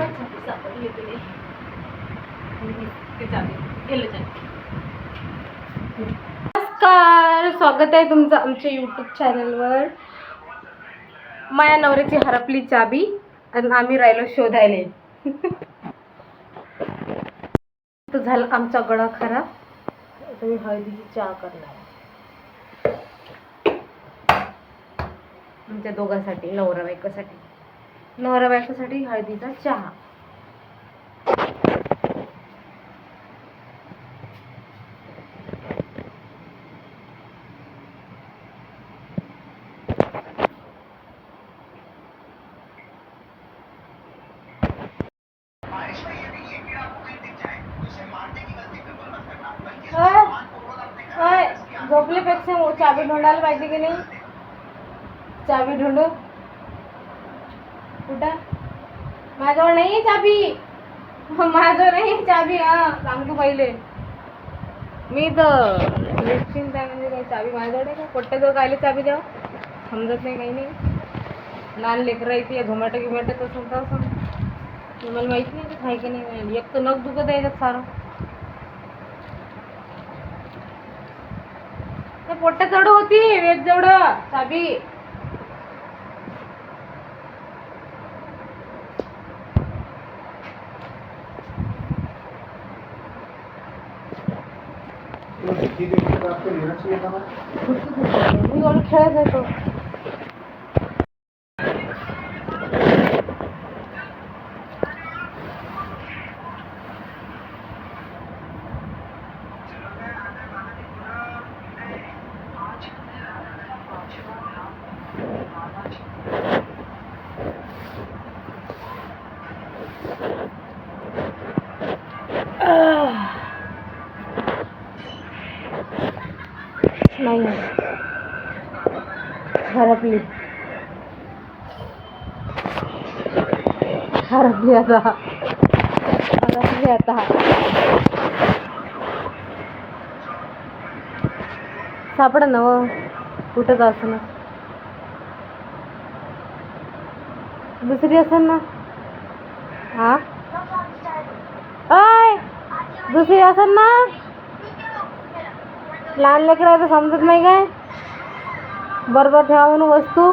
सापडली होती नमस्कार स्वागत आहे तुमचं आमच्या यूट्यूब चॅनलवर माया नवऱ्याची हरपली चाबी आणि आम्ही राहिलो शोधायला. तर झाला आमचा गळा खराब. आता मी हळदीची चहा करणार. आमच्या दोघांसाठी नवरा बायकोसाठी. नवरा बायकोसाठी हळदीचा चहा. ओय, झोपल्यापेक्षा चाबी ढोंडायला पाहिजे की नाही? चाबी ढोंडून कुठं? माझ्यावर नाही आहे चाबी. माझं नाही चाबी हा. सांगतो पहिले. मी तर निश्चिंत आहे म्हणजे काही चाबी माझ्याजवळ आहे का? पोट्ट्याजवळ कायले चाबी द्यावं? समजत नाही काही नाही. लहान लेकरं येते झोमॅटो गिमॅटो तर समजा असं मला माहिती नाही ते आहे की नाही एक तर नख दुखत आहे सारं. त्या जवळ होती वेद जवळ. चाबी. 이거를 খেয়ে যায় তো नाही. हरपली. हरपली आता. हरपली आता. सापड ना व कुठं असं ना? दुसरी असेल ना? हा? अय दुसरी असेल ना? लहान लेकरं तर समजत नाही काय? बरोबर ठेवा म्हणून वस्तू.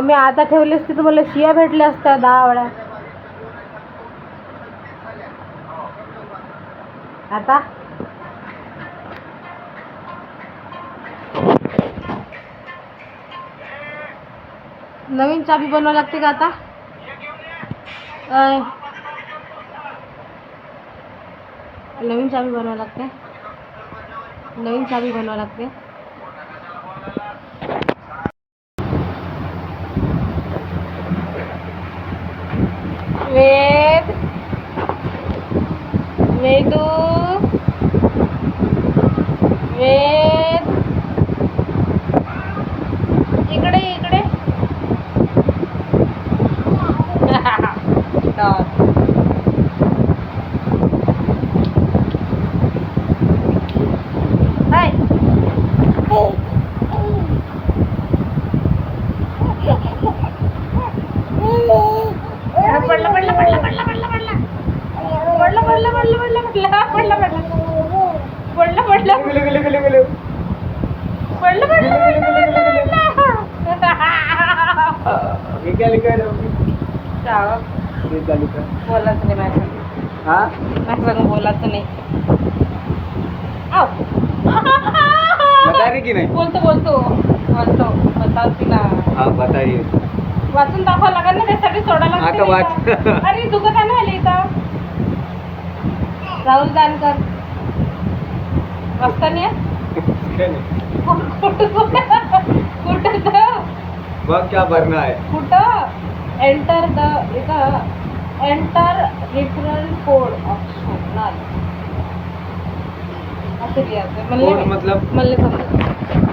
मी आता ठेवली असती तुम्हाला मला शिया भेटल्या असत्या दहा वेळा आता? नवीन चाबी बनवावी लागते का आता? नवीन चाबी बनवावी लागते. नवीन चावी बनवावं लागते. वेद. वेदू. वेद. पडलं पडलं पडलं म्हटलं पडलं पडलं. पडलं पडलं. पडलं पडलं बोलायचं नाही माझ्या बोलायचं नाही. की नाही? बोलतो बोलतो. बोलतो. बतावती ना वाचून दाखवा लागेल ना त्यासाठी सोडायला अरे तुझं राहुल जानकर वाचता नाही. कुठं मग क्या भरना है. कुठं? एंटर द इथं. एंटर रिफरल कोड ऑप्शनल असं लिहायचं मतलब? मला समजत